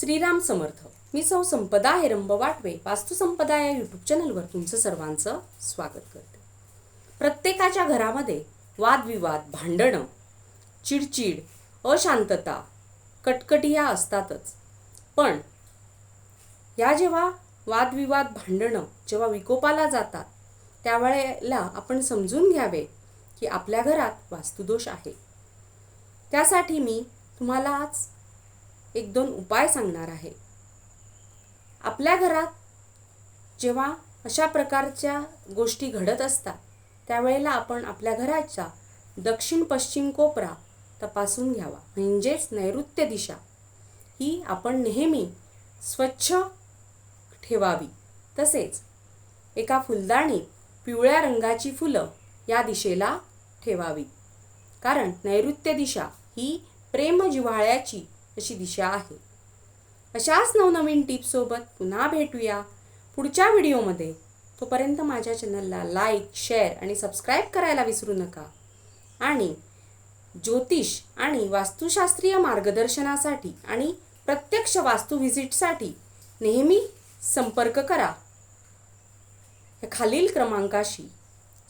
श्रीराम समर्थ. मी सौ संपदा हेरंब वाटवे वास्तुसंपदा या यूट्यूब चॅनलवर तुमचं सर्वांचं स्वागत करते. प्रत्येकाच्या घरामध्ये वादविवाद भांडणं चिडचिड अशांतता कटकटी ह्या असतातच. पण या जेव्हा वादविवाद भांडणं जेव्हा विकोपाला जातात त्यावेळेला आपण समजून घ्यावे की आपल्या घरात वास्तुदोष आहे. त्यासाठी मी तुम्हाला आज एक दोन उपाय सांगणार आहे. आपल्या घरात जेव्हा अशा प्रकारच्या गोष्टी घडत असतात त्यावेळेला आपण आपल्या घराचा दक्षिण पश्चिम कोपरा तपासून घ्यावा. म्हणजेच नैऋत्य दिशा ही आपण नेहमी स्वच्छ ठेवावी. तसेच एका फुलदाणीत पिवळ्या रंगाची फुलं या दिशेला ठेवावी. कारण नैऋत्य दिशा ही प्रेम जिव्हाळ्याची अशी दिशा आहे. अशाच नवनवीन टिप्ससोबत पुन्हा भेटूया. पुढच्या व्हिडिओमध्ये. तोपर्यंत माझ्या चॅनलला लाईक शेअर आणि सबस्क्राईब करायला विसरू नका. आणि ज्योतिष आणि वास्तुशास्त्रीय मार्गदर्शनासाठी आणि प्रत्यक्ष वास्तू व्हिजिटसाठी नेहमी संपर्क करा. खालील क्रमांकाशी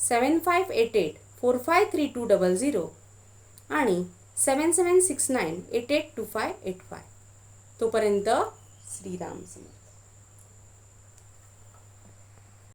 seven five eight eight four five three two double zero आणि seven seven six nine eight eight two five eight five. तोपर्यंत श्रीराम समर्थ